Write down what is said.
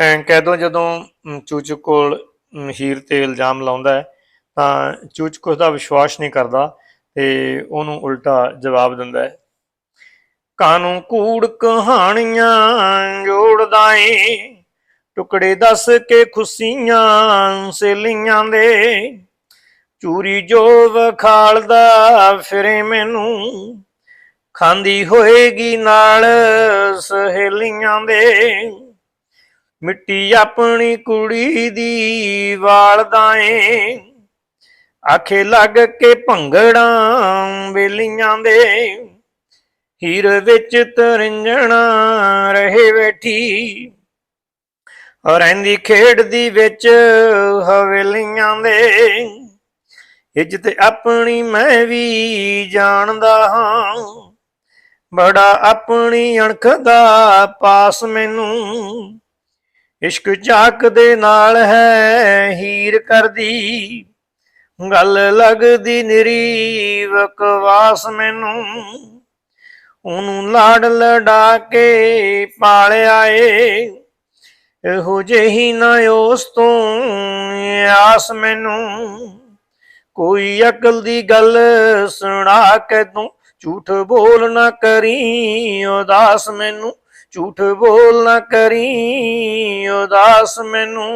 ਕਹਿ ਦੋ ਜਦੋਂ ਚੂਚਕ ਕੋਲ ਹੀਰ ਤੇ ਇਲਜ਼ਾਮ ਲਾਉਂਦਾ ਹੈ, ਤਾਂ ਚੂਚਕ ਉਸ ਦਾ ਵਿਸ਼ਵਾਸ ਨਹੀਂ ਕਰਦਾ ਤੇ ਉਹਨੂੰ ਉਲਟਾ ਜਵਾਬ ਦਿੰਦਾ ਹੈ। ਕਾਨੂੰ ਕੂੜ ਕਹਾਣੀਆਂ ਜੋੜਦਾ ਏ? ਟੁਕੜੇ ਦੱਸ ਕੇ ਖੁਸ਼ੀਆਂ ਸੇਲੀਆਂ ਦੇ। ਚੂਰੀ ਜੋ ਵਖਾਲਦਾ ਫਿਰੇ ਮੈਨੂੰ, ਖਾਂਦੀ ਹੋਏਗੀ ਨਾਲ ਸਹੇਲੀਆਂ ਦੇ। ਮਿੱਟੀ ਆਪਣੀ ਕੁੜੀ ਦੀ ਵਾਲਦਾ ਏ ਆਖੇ ਲੱਗ ਕੇ ਭੰਗੜਾਂ ਬੇਲੀਆਂ ਦੇ। ਹੀਰ ਵਿੱਚ ਤਰਿੰਜਣਾ ਰਹੇ ਬੈਠੀ। ਰਹਿੰਦੀ ਖੇਡਦੀ ਵਿੱਚ ਹਵੇਲੀਆਂ ਦੇ। ਇੱਜ਼ਤ ਆਪਣੀ ਮੈਂ ਵੀ ਜਾਣਦਾ ਹਾਂ। ਬੜਾ ਆਪਣੀ ਅਣਖ ਦਾ ਪਾਸ ਮੈਨੂੰ। ਇਸ਼ਕ ਚਾਕ ਦੇ ਨਾਲ ਹੈ, ਹੀਰ ਕਰਦੀ। ਗੱਲ ਲੱਗਦੀ ਨਿਰੀ, ਬਕਵਾਸ ਮੈਨੂੰ। ਉਹਨੂੰ ਲਾੜ ਲੜਾ ਕੇ ਪਾਲਿਆ ਏ। ਇਹੋ ਜਿਹੀ ਨਾ ਉਸ ਤੋਂ ਆਸ ਮੈਨੂੰ। ਕੋਈ ਅਕਲ ਦੀ ਗੱਲ ਸੁਣਾ ਕੇ ਤੂੰ। ਝੂਠ ਬੋਲ ਨਾ ਕਰੀ ਉਦਾਸ ਮੈਨੂੰ। ਝੂਠ ਬੋਲ ਨਾ ਕਰੀ ਉਦਾਸ ਮੈਨੂੰ।